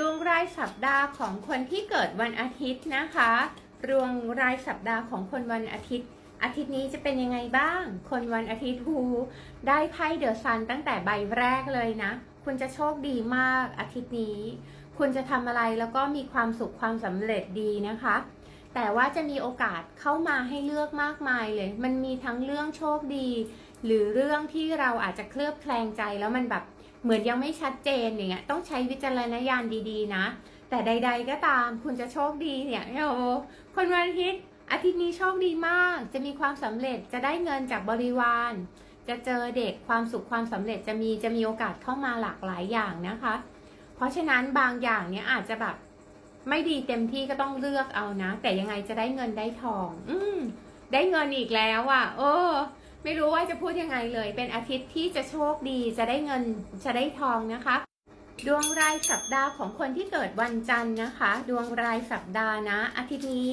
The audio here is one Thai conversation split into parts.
ดวงรายสัปดาห์ของคนที่เกิดวันอาทิตย์นะคะดวงรายสัปดาห์ของคนวันอาทิตย์ อาทิตย์นี้จะเป็นยังไงบ้าง คนวันอาทิตย์ฮูได้ไพ่เดอะซันตั้งแต่ใบแรกเลยนะ คุณจะโชคดีมากอาทิตย์นี้ คุณจะทำอะไรแล้วก็มีความสุขความสำเร็จดีนะคะ แต่ว่าจะมีโอกาสเข้ามาให้เลือกมากมายเลย มันมีทั้งเรื่องโชคดี หรือเรื่องที่เราอาจจะเคลือบแคลงใจแล้วมันแบบ เหมือนยังไม่ชัดเจนอย่างเงี้ยต้องใช้วิจารณญาณดีๆ นะ แต่ใด ๆ ก็ตามคุณจะโชคดีเนี่ยโอ้คนวันอาทิตย์อาทิตย์นี้โชคดีมาก จะมีความสำเร็จจะได้เงินจากบริวาร จะเจอเด็กความสุขความสำเร็จจะมีจะมีโอกาสเข้ามาหลากหลายอย่างนะคะ เพราะฉะนั้นบางอย่างเนี่ยอาจจะแบบไม่ดีเต็มที่ก็ต้องเลือกเอานะ แต่ยังไงจะได้เงินได้ทอง อืมได้เงินอีกแล้วอะ โอ้ ไม่รู้ว่าจะพูดยังไงเลย เป็นอาทิตย์ที่จะโชคดีจะได้เงินจะได้ทองนะคะ ดวงรายสัปดาห์ของคนที่เกิดวันจันทร์นะคะ ดวงรายสัปดาห์นะ อาทิตย์นี้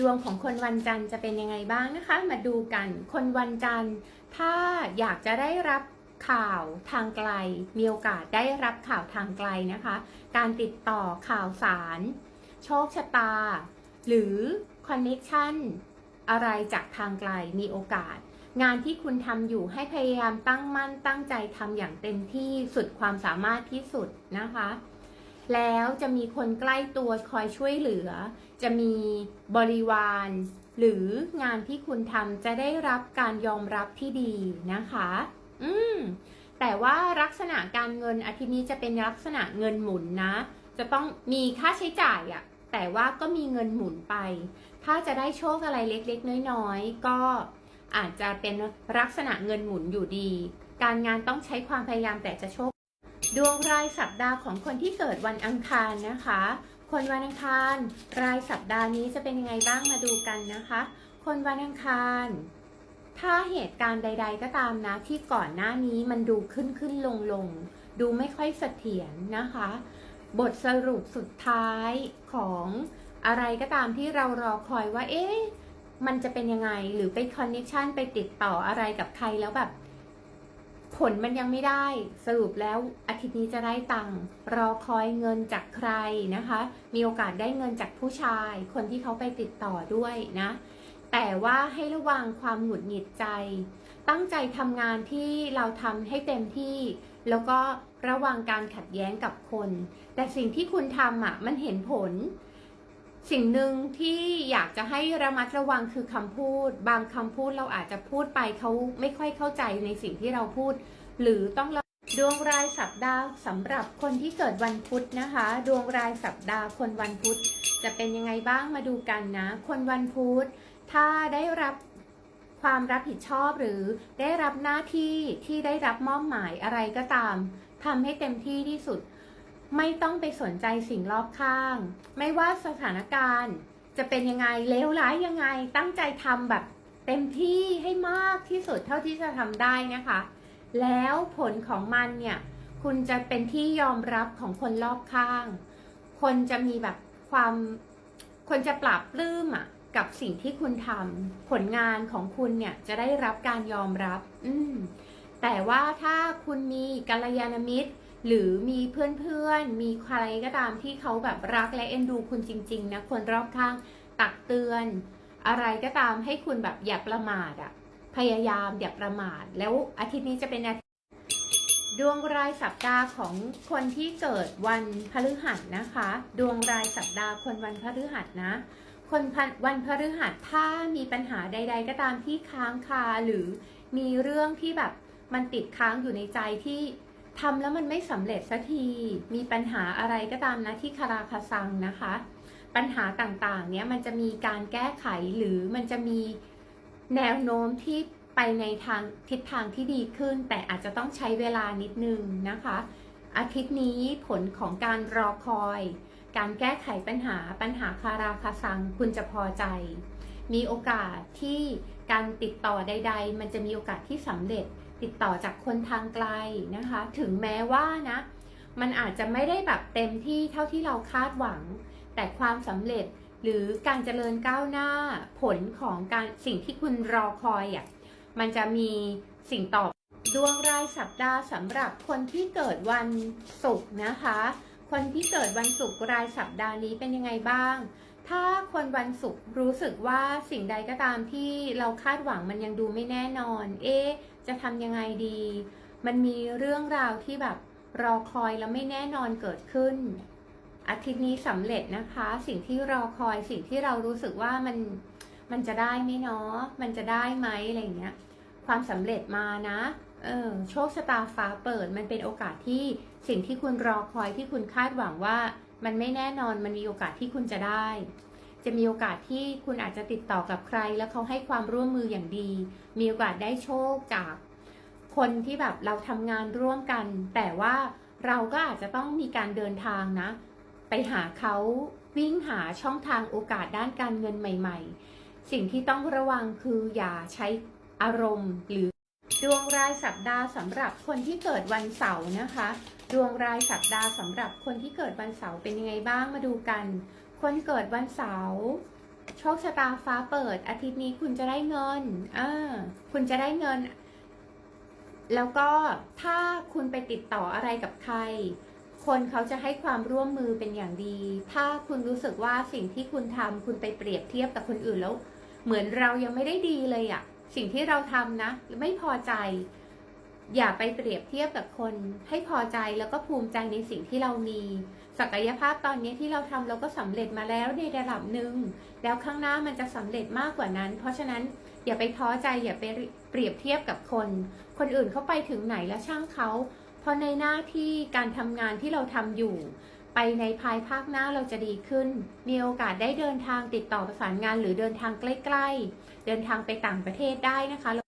ดวงของคนวันจันทร์จะเป็นยังไงบ้างนะคะ มาดูกัน คนวันจันทร์ ถ้าอยากจะได้รับข่าวทางไกล มีโอกาสได้รับข่าวทางไกลนะคะ การติดต่อข่าวสาร โชคชะตา หรือคอนเน็ชันอะไรจากทางไกลมีโอกาส งานที่คุณทำอยู่ให้พยายามตั้งมั่นตั้งใจทำอย่างเต็มที่สุดความสามารถที่สุดนะคะ แล้วจะมีคนใกล้ตัวคอยช่วยเหลือ จะมีบริวาร หรืองานที่คุณทำจะได้รับการยอมรับที่ดีนะคะ อืมแต่ว่าลักษณะการเงินอาทิตย์นี้จะเป็นลักษณะเงินหมุนนะ จะต้องมีค่าใช้จ่ายอะแต่ว่าก็มีเงินหมุนไป ถ้าจะได้โชคอะไรเล็กๆ น้อยๆ ก็ อาจจะเป็นลักษณะเงินหมุนอยู่ดี การงานต้องใช้ความพยายามแต่จะโชค ดวงรายสัปดาห์ของคนที่เกิดวันอังคารนะคะ คนวันอังคาร รายสัปดาห์นี้จะเป็นยังไงบ้างมาดูกันนะคะ คนวันอังคารถ้าเหตุการณ์ใด ๆ ก็ตามนะ ที่ก่อนหน้านี้มันดูขึ้นขึ้นลงลงดูไม่ค่อยเสถียรนะคะ บทสรุปสุดท้ายของอะไรก็ตามที่เรารอคอยว่า เอ๊ะ มันจะเป็นยังไงหรือไปคอนเนคชันไปติดต่ออะไรกับใครแล้วแบบ ผลมันยังไม่ได้ สรุปแล้วอาทิตย์นี้จะได้ตังค์รอคอยเงินจากใครนะคะ มีโอกาสได้เงินจากผู้ชาย คนที่เขาไปติดต่อด้วยนะ แต่ว่าให้ระวังความหงุดหงิดใจ ตั้งใจทำงานที่เราทำให้เต็มที่แล้วก็ระวังการขัดแย้งกับคน แต่สิ่งที่คุณทำอะ มันเห็นผล สิ่งหนึ่งที่อยากจะให้ระมัดระวังคือคำพูด บางคำพูดเราอาจจะพูดไปเขาไม่ค่อยเข้าใจในสิ่งที่เราพูด หรือต้องดวงรายสัปดาห์สำหรับคนที่เกิดวันพุธนะคะ ดวงรายสัปดาห์คนวันพุธ จะเป็นยังไงบ้างมาดูกันนะ คนวันพุธถ้าได้รับความรับผิดชอบหรือได้รับหน้าที่ที่ได้รับมอบหมายอะไรก็ตามทำให้เต็มที่ที่สุด ไม่ต้องไปสนใจสิ่งรอบข้าง ไม่ว่าสถานการณ์จะเป็นยังไงเลวร้ายยังไง ตั้งใจทำแบบเต็มที่ให้มากที่สุดเท่าที่จะทำได้นะคะ แล้วผลของมันเนี่ย คุณจะเป็นที่ยอมรับของคนรอบข้าง คนจะมีแบบความ คนจะปรับปลื้มอะ กับสิ่งที่คุณทำผลงานของคุณเนี่ยจะได้รับการยอมรับ อืมแต่ว่าถ้าคุณมีกัลยาณมิตร หรือมีเพื่อนๆ มีใครก็ตามที่เขาแบบรักและเอ็นดูคุณจริง ๆ นะ คนรอบข้างตักเตือน อะไรก็ตามให้คุณแบบอย่าประมาทอะพยายามอย่าประมาท แล้วอาทิตย์นี้จะเป็นอาทิตย์ดวงรายสัปดาห์ของคนที่เกิดวันพฤหัสนะคะ ดวงรายสัปดาห์คนวันพฤหัสนะ คนวันพฤหัสถ้ามีปัญหาใด ๆ ก็ตามที่ค้างคาหรือมีเรื่องที่แบบมันติดค้างอยู่ในใจที่ ทำแล้วมันไม่สำเร็จสักที มีปัญหาอะไรก็ตามนะที่คาราคาซังนะคะ ปัญหาต่างๆ เนี้ยมันจะมีการแก้ไขหรือมันจะมีแนวโน้มที่ไปในทางทิศทางที่ดีขึ้น แต่อาจจะต้องใช้เวลานิดนึงนะคะ อาทิตย์นี้ผลของการรอคอย การแก้ไขปัญหาปัญหาคาราคาซังคุณจะพอใจ มีโอกาสที่การติดต่อใด ๆ มันจะมีโอกาสที่สำเร็จ ติดต่อจากคนทางไกลนะคะ ถึงแม้ว่านะ มันอาจจะไม่ได้แบบเต็มที่เท่าที่เราคาดหวัง แต่ความสำเร็จหรือการเจริญก้าวหน้าผลของการสิ่งที่คุณรอคอยอะมันจะมีสิ่งตอบดวงรายสัปดาห์สำหรับคนที่เกิดวันศุกร์นะคะ คนที่เกิดวันศุกร์รายสัปดาห์นี้เป็นยังไงบ้าง ถ้าคนวันศุกร์รู้สึกว่าสิ่งใดก็ตามที่เราคาดหวังมันยังดูไม่แน่นอน เอ๊ะ จะทำยังไงดี มันมีเรื่องราวที่แบบรอคอยแล้วไม่แน่นอนเกิดขึ้น อาทิตย์นี้สำเร็จนะคะ สิ่งที่รอคอยสิ่งที่เรารู้สึกว่ามันมันจะได้ไหมเนาะมันจะได้ไหมอะไรเงี้ย ความสำเร็จมานะเออโชคชะตาฟ้าเปิดมันเป็นโอกาสที่สิ่งที่คุณรอคอยที่คุณคาดหวังว่า มันไม่แน่นอนมันมีโอกาสที่คุณจะได้ จะมีโอกาสที่คุณอาจจะติดต่อกับใคร แล้วเขาให้ความร่วมมืออย่างดี มีโอกาสได้โชคจากคนที่แบบเราทำงานร่วมกัน แต่ว่าเราก็อาจจะต้องมีการเดินทางนะ ไปหาเขาวิ่งหาช่องทางโอกาสด้านการเงินใหม่ ๆ สิ่งที่ต้องระวังคืออย่าใช้อารมณ์หรือดวงรายสัปดาห์สำหรับคนที่เกิดวันเสาร์นะคะ ดวงรายสัปดาห์สำหรับคนที่เกิดวันเสาร์เป็นยังไงบ้างมาดูกัน คนเกิดวันเสาร์โชคชะตาฟ้าเปิด อาทิตย์นี้คุณจะได้เงินอ่าคุณจะได้เงิน แล้วก็ถ้าคุณไปติดต่ออะไรกับใคร คนเขาจะให้ความร่วมมือเป็นอย่างดี ถ้าคุณรู้สึกว่าสิ่งที่คุณทำคุณไปเปรียบเทียบกับคนอื่นแล้ว เหมือนเรายังไม่ได้ดีเลยอะสิ่งที่เราทำนะไม่พอใจ อย่าไปเปรียบเทียบกับคน ให้พอใจแล้วก็ภูมิใจในสิ่งที่เรามี ศักยภาพตอนนี้ที่เราทำเราก็สำเร็จมาแล้วในระดับหนึ่งแล้วข้างหน้ามันจะสำเร็จมากกว่านั้น เพราะฉะนั้นอย่าไปท้อใจอย่าไปเปรียบเทียบกับคน คนอื่นเขาไปถึงไหนแล้วช่างเขาเพราะในหน้าที่การทำงานที่เราทำอยู่ ไปในภายภาคหน้าเราจะดีขึ้น มีโอกาสได้เดินทางติดต่อประสานงานหรือเดินทางใกล้ ๆ เดินทางไปต่างประเทศได้นะคะ